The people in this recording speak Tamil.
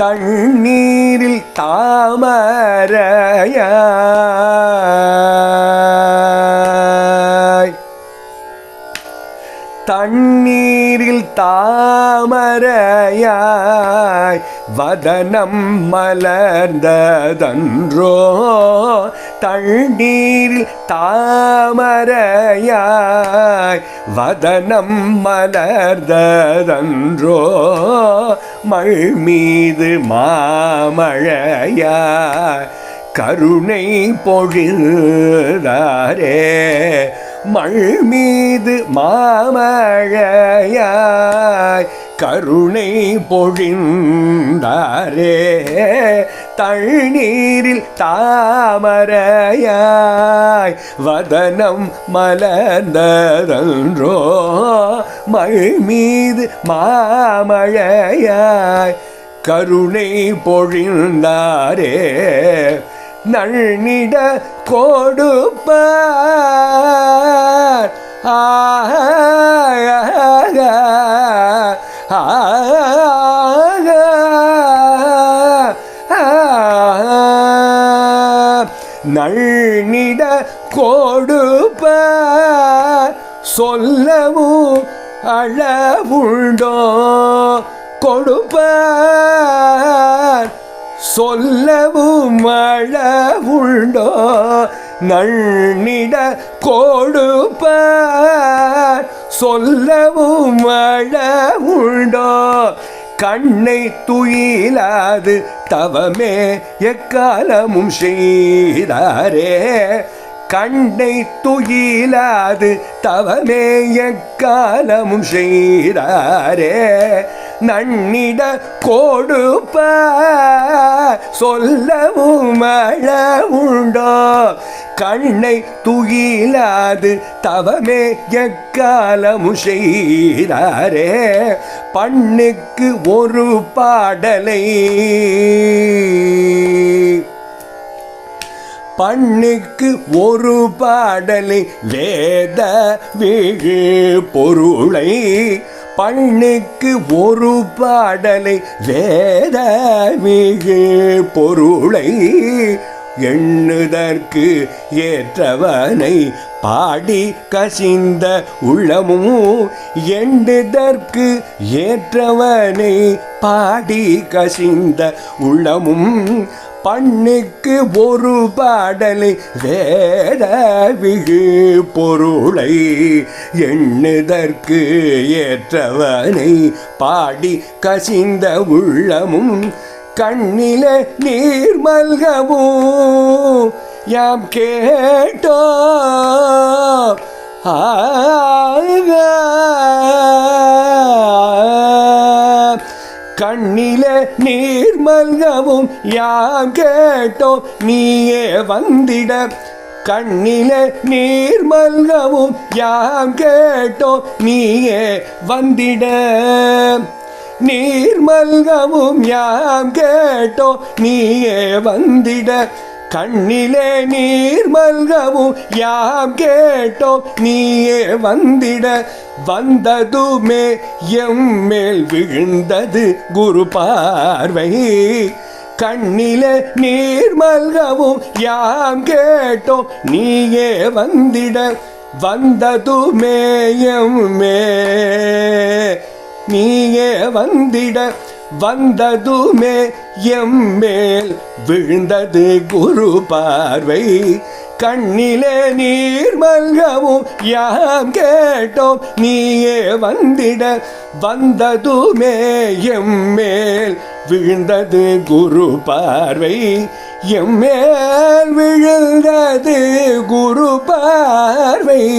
தண்ணீரில் தாமரையா. தண்ணீரில் தாமரையாய் வதனம் மலர்ந்ததன்றோ? தண்ணீரில் தாமரையாய் வதனம் மலர்ந்ததன்றோ? மல் மீது மாமழையாய் கருணை பொழிதாரே மல் மீது மாமழையாய் கருணை பொழிந்தாரே தண்ணீரில் தாமரையாய் வதனம் மலர்ந்ததன்றோ மல் மீது மாமழையாய் கருணை பொழிந்தாரே நன்னிட கொடுப்ப ஆக நள்ளிட கொடுப்பார். சொல்லவும் அளவுண்டோ. கொடுப்பார். சொல்லவும் அளவுண்டோ நன்னிட கொடுப்பார். சொல்லவும் அளவுண்டோ கண்ணை துயிலாது தவமே எக்காலமும் செய்தாரே. கண்ணை துயிலாது தவமே எக்காலமும் செய்தாரே. நன்னிட கொடுப்ப. சொல்லவும் உண்டோ கண்ணை துயிலாது தவமே எக்காலமு செய்தாரே. பண்ணுக்கு ஒரு பாடலை. பண்ணுக்கு ஒரு பாடலை வேத விழு பொருளை பண்ணுக்கு ஒரு பாடலை வேத பொருளை எண்ணுதற்கு ஏற்றவனை பாடி கசிந்த உள்ளமும் எண்ணுதற்கு ஏற்றவனை பாடி கசிந்த உள்ளமும் பண்ணுக்கு ஒரு பாடலை வேத விழு பொருளை எண்ணுதற்கு ஏற்றவனை பாடி கசிந்த உள்ளமும் கண்ணில நீர் மல்கவும் யாம் கேட்டோ ஆக கண்ணிலே நீர் மல்கவும். யாம் கேட்டோம்? நீயே வந்திட. கண்ணிலே நீர் மல்கவும். யாம் கேட்டோம்? நீயே வந்திட. நீர் மல்கவும். யாம் கேட்டோம்? நீயே வந்திட. கண்ணிலே நீர் மல்கவும். யாம் கேட்டோம் நீயே வந்திட. வந்ததுமே எம் மேல் விழுந்தது குரு பார்வை. கண்ணிலே நீர் மல்கவும். யாம் கேட்டோம் நீயே வந்திட. வந்ததுமே எம் மே நீயே வந்திட. வந்ததுமே எம் மேல் விழுந்தது குரு பார்வை. கண்ணிலே நீர் மல்கவும் யாம் கேட்டோம் நீயே வந்திட. வந்ததுமே எம் மேல் விழுந்தது குரு பார்வை. எம் மேல் விழுந்தது குரு பார்வை.